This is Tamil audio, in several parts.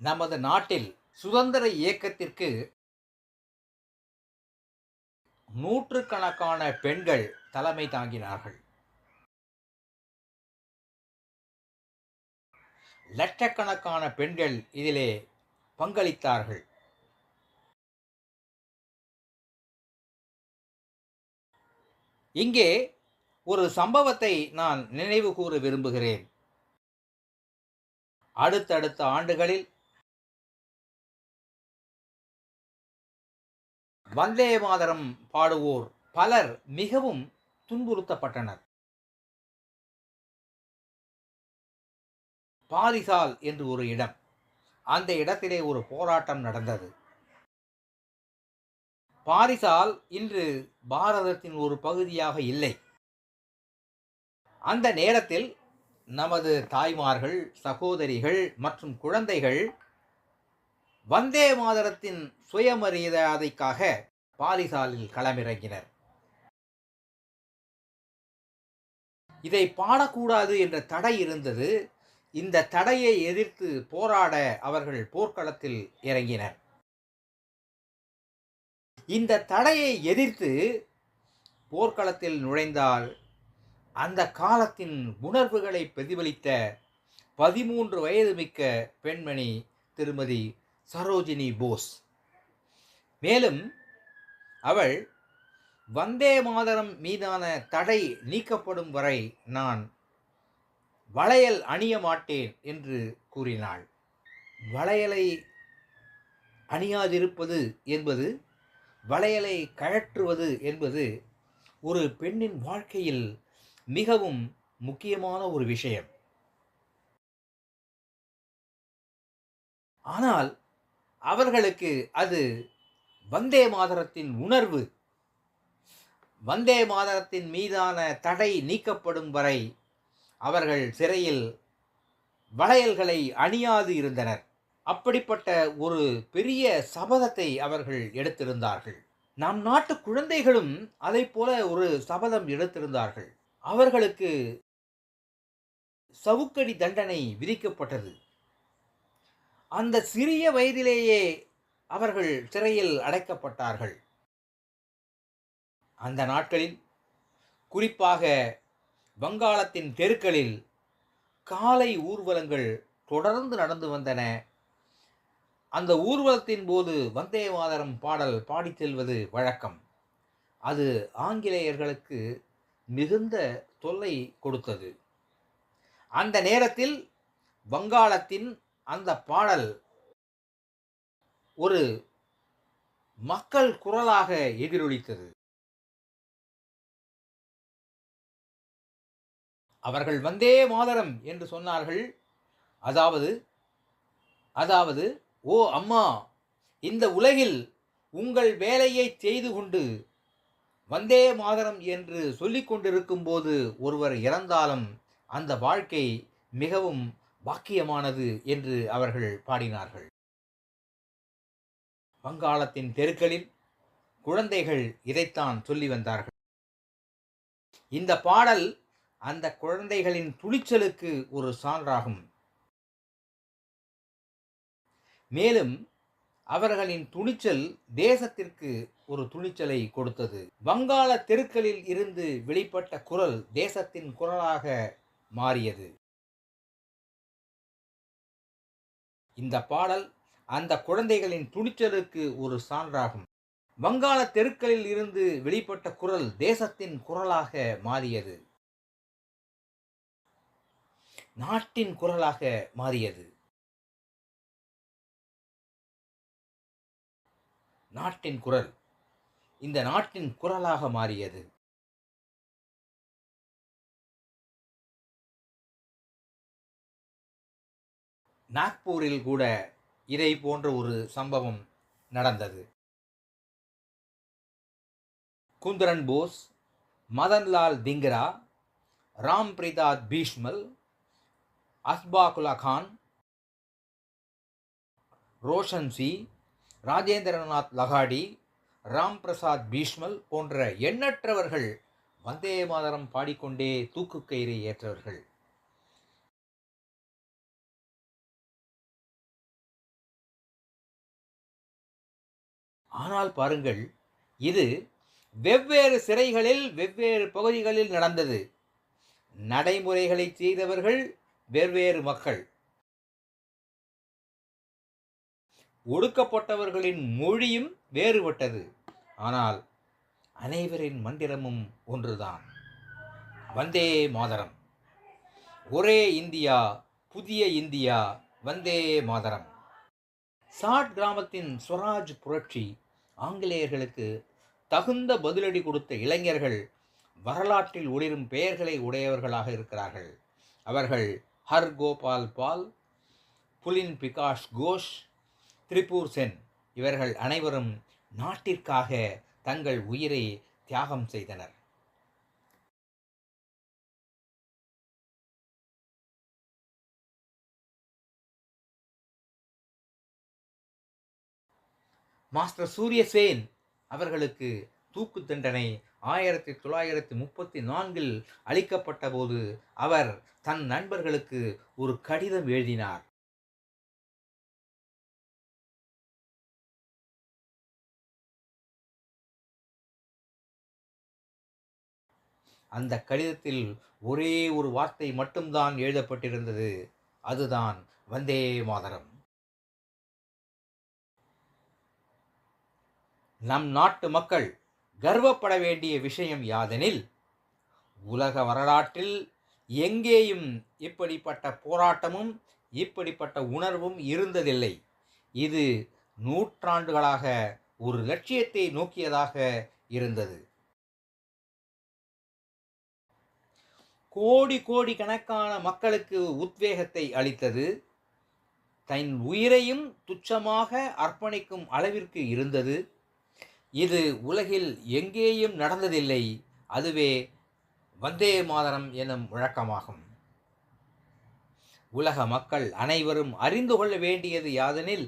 நமது நாட்டில் சுதந்திர இயக்கத்திற்கு நூற்றுக்கணக்கான பெண்கள் தலைமை தாங்கினார்கள். லட்சக்கணக்கான பெண்கள் இதிலே பங்களித்தார்கள். இங்கே ஒரு சம்பவத்தை நான் நினைவு கூற விரும்புகிறேன். அடுத்தடுத்த ஆண்டுகளில் வந்தே மாதரம் பாடுவோர் பலர் மிகவும் துன்புறுத்தப்பட்டனர். பாரிசால் என்று ஒரு இடம். அந்த இடத்திலே ஒரு போராட்டம் நடந்தது. பாரிசால் இன்று பாரதத்தின் ஒரு பகுதியாக இல்லை. அந்த நேரத்தில் நமது தாய்மார்கள் சகோதரிகள் மற்றும் குழந்தைகள் வந்தே மாதரத்தின் சுயமரியாதைக்காக பாரிசாலில் களமிறங்கினர். இதை பாடக்கூடாது என்ற தடை இருந்தது. இந்த தடையை எதிர்த்து போராட அவர்கள் போர்க்களத்தில் இறங்கினர். இந்த தடையை எதிர்த்து போர்க்களத்தில் நுழைந்தால் அந்த காலத்தின் உணர்வுகளை பிரதிபலித்த பதிமூன்று வயது மிக்க பெண்மணி திருமதி சரோஜினி போஸ். மேலும் அவள் வந்தே மாதரம் மீதான தடை நீக்கப்படும் வரை நான் வளையல் அணிய மாட்டேன் என்று கூறினாள். வளையலை அணியாதிருப்பது என்பது வளையலை கழற்றுவது என்பது ஒரு பெண்ணின் வாழ்க்கையில் மிகவும் முக்கியமான ஒரு விஷயம். ஆனால் அவர்களுக்கு அது வந்தே மாதரத்தின் உணர்வு. வந்தே மாதரத்தின் மீதான தடை நீக்கப்படும் வரை அவர்கள் சிறையில் வளையல்களை அணியாது இருந்தனர். அப்படிப்பட்ட ஒரு பெரிய சபதத்தை அவர்கள் எடுத்திருந்தார்கள். நம் நாட்டு குழந்தைகளும் அதை போல ஒரு சபதம் எடுத்திருந்தார்கள். அவர்களுக்கு சவுக்கடி தண்டனை விதிக்கப்பட்டது. அந்த சிறிய வயதிலேயே அவர்கள் சிறையில் அடைக்கப்பட்டார்கள். அந்த நாட்களில் குறிப்பாக வங்காளத்தின் தெருக்களில் காலை ஊர்வலங்கள் தொடர்ந்து நடந்து வந்தன. அந்த ஊர்வலத்தின் போது வந்தே மாதரம் பாடல் பாடிச் செல்வது வழக்கம். அது ஆங்கிலேயர்களுக்கு மிகுந்த தொல்லை கொடுத்தது. அந்த நேரத்தில் வங்காளத்தின் அந்த பாடல் ஒரு மக்கள் குரலாக எதிரொலித்தது. அவர்கள் வந்தே மாதரம் என்று சொன்னார்கள். அதாவது அதாவது ஓ அம்மா இந்த உலகில் உங்கள் வேலையை செய்து கொண்டு வந்தே மாதரம் என்று சொல்லிக் கொண்டிருக்கும் போது ஒருவர் இறந்தாலும் அந்த வாழ்க்கை மிகவும் பாக்கியமானது என்று அவர்கள் பாடினார்கள். வங்காளத்தின் தெருக்களில் குழந்தைகள் இதைத்தான் சொல்லி வந்தார்கள். இந்த பாடல் அந்த குழந்தைகளின் துணிச்சலுக்கு ஒரு சான்றாகும். மேலும் அவர்களின் துணிச்சல் தேசத்திற்கு ஒரு துணிச்சலை கொடுத்தது. வங்காள தெருக்களில் இருந்து வெளிப்பட்ட குரல் தேசத்தின் குரலாக மாறியது. இந்த பாடல் அந்த குழந்தைகளின் துணிச்சலுக்கு ஒரு சான்றாகும். வங்காள தெருக்களில் இருந்து வெளிப்பட்ட குரல் தேசத்தின் குரலாக மாறியது. நாட்டின் குரலாக மாறியது. நாட்டின் குரல். இந்த நாட்டின் குரலாக மாறியது. நாக்பூரில் கூட இதை போன்ற ஒரு சம்பவம் நடந்தது. குந்தரன் போஸ் மதன்லால் திங்கரா ராம் பிரதாப் பீஷ்மல் அஸ்பாகுலா கான் ரோஷன் சி ராஜேந்திரநாத் லகாடி ராம் பிரசாத் பீஷ்மல் போன்ற எண்ணற்றவர்கள் வந்தே மாதரம் பாடிக்கொண்டே தூக்குக்கயிறை ஏற்றவர்கள். ஆனால் பாருங்கள் இது வெவ்வேறு சிறைகளில் வெவ்வேறு பகுதிகளில் நடந்தது. நடைமுறைகளை செய்தவர்கள் வெவ்வேறு மக்கள். ஒடுக்கப்பட்டவர்களின் மொழியும் வேறுபட்டது. ஆனால் அனைவரின் மந்திரமும் ஒன்றுதான். வந்தே மாதரம். ஒரே இந்தியா புதிய இந்தியா வந்தே மாதரம். சாட் கிராமத்தின் ஸ்வராஜ் புரட்சி ஆங்கிலேயர்களுக்கு தகுந்த பதிலடி கொடுத்த இளைஞர்கள் வரலாற்றில் ஒளிரும் பெயர்களை உடையவர்களாக இருக்கிறார்கள். அவர்கள் ஹர் கோபால் பால் புலின் பிகாஷ் கோஷ் திரிபூர் சென் இவர்கள் அனைவரும் நாட்டிற்காக தங்கள் உயிரை தியாகம் செய்தனர். மாஸ்டர் சூரியசேன் அவர்களுக்கு தூக்கு தண்டனை ஆயிரத்தி தொள்ளாயிரத்தி முப்பத்தி நான்கில் அளிக்கப்பட்ட போது அவர் தன் நண்பர்களுக்கு ஒரு கடிதம் எழுதினார். அந்த கடிதத்தில் ஒரே ஒரு வார்த்தை மட்டும்தான் எழுதப்பட்டிருந்தது. அதுதான் வந்தே மாதரம் நம் நாட்டு மக்கள் கர்வப்பட வேண்டிய விஷயம் யாதெனில் உலக வரலாற்றில் எங்கேயும் இப்படிப்பட்ட போராட்டமும் இப்படிப்பட்ட உணர்வும் இருந்ததில்லை. இது நூற்றாண்டுகளாக ஒரு லட்சியத்தை நோக்கியதாக இருந்தது. கோடி கோடி கணக்கான மக்களுக்கு உத்வேகத்தை அளித்தது தன் உயிரையும் துச்சமாக அர்ப்பணிக்கும் அளவிற்கு இருந்தது. இது உலகில் எங்கேயும் நடந்ததில்லை. அதுவே வந்தே மாதரம் எனும் முழக்கமாகும் உலக மக்கள் அனைவரும் அறிந்து கொள்ள வேண்டியது யாதெனில்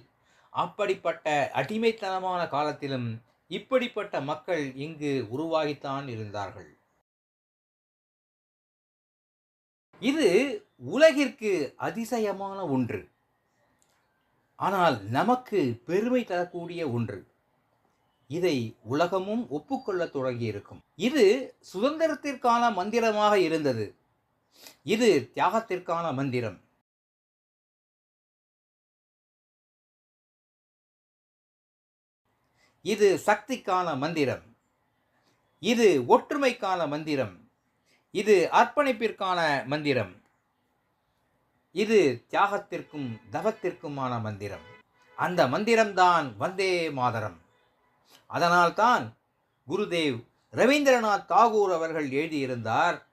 அப்படிப்பட்ட அடிமைத்தனமான காலத்திலும் இப்படிப்பட்ட மக்கள் இங்கு உருவாகித்தான் இருந்தார்கள். இது உலகிற்கு அதிசயமான ஒன்று. ஆனால் நமக்கு பெருமை தரக்கூடிய ஒன்று. இதை உலகமும் ஒப்புக்கொள்ளத் தொடங்கியிருக்கும். இது சுதந்திரத்திற்கான மந்திரமாக இருந்தது. இது தியாகத்திற்கான மந்திரம். இது சக்திக்கான மந்திரம். இது ஒற்றுமைக்கான மந்திரம். இது அர்ப்பணிப்பிற்கான மந்திரம். இது தியாகத்திற்கும் தவத்திற்குமான மந்திரம். அந்த மந்திரம்தான் வந்தே மாதரம். அதனால்தான் குருதேவ் ரவீந்திரநாத் தாகூர் அவர்கள் எழுதியிருந்தார்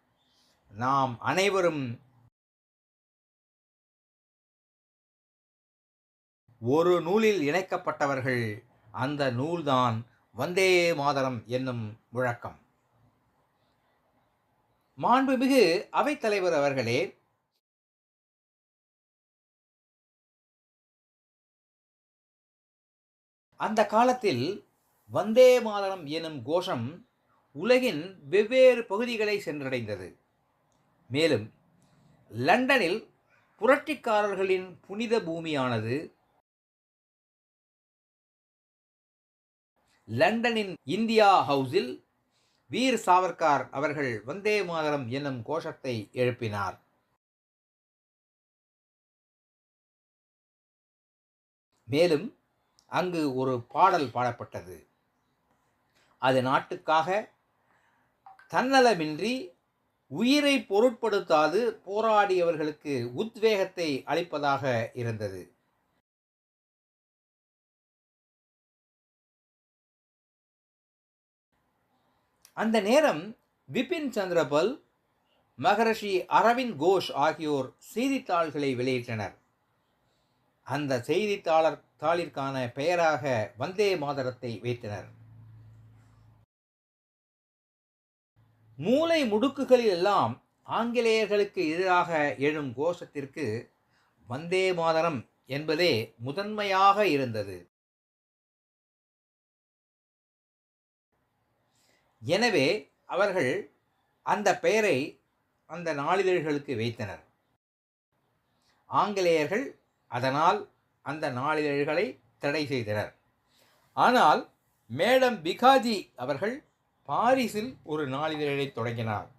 நாம் அனைவரும் ஒரு நூலில் இணைக்கப்பட்டவர்கள் அந்த நூல்தான் வந்தே மாதரம் என்னும் முழக்கம். மாண்புமிகு அவைத்தலைவர் அவர்களே அந்த காலத்தில் வந்தே மாதரம் எனும் கோஷம் உலகின் வெவ்வேறு பகுதிகளை சென்றடைந்தது. மேலும் லண்டனில் புரட்சிக்காரர்களின் புனித பூமியானது லண்டனின் இந்தியா ஹவுஸில் வீர் சாவர்கார் அவர்கள் வந்தே மாதரம் என்னும் கோஷத்தை எழுப்பினார். மேலும் அங்கு ஒரு பாடல் பாடப்பட்டது. அது நாட்டுக்காக தன்னலமின்றி உயிரை பொருட்படுத்தாது போராடியவர்களுக்கு உத்வேகத்தை அளிப்பதாக இருந்தது. அந்த நேரம் பிபின் சந்திரபல் மகரிஷி அரவிந்த் கோஷ் ஆகியோர் செய்தித்தாள்களை வெளியிட்டனர். அந்த செய்தித்தாளர் தாளிற்கான பெயராக வந்தே மாதரத்தை வைத்தனர். மூலை முடுக்குகளில் எல்லாம் ஆங்கிலேயர்களுக்கு எதிராக எழும் கோஷத்திற்கு வந்தே மாதரம் என்பதே முதன்மையாக இருந்தது. எனவே அவர்கள் அந்த பெயரை அந்த நாளிதழ்களுக்கு வைத்தனர். ஆங்கிலேயர்கள் அதனால் அந்த நாளிதழ்களை தடை செய்தனர். ஆனால் மேடம் பிகாஜி அவர்கள் பாரிஸில் ஒரு நாளிதழை தொடங்கினார்.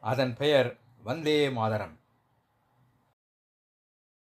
அதன் பெயர் வந்தே மாதரம்.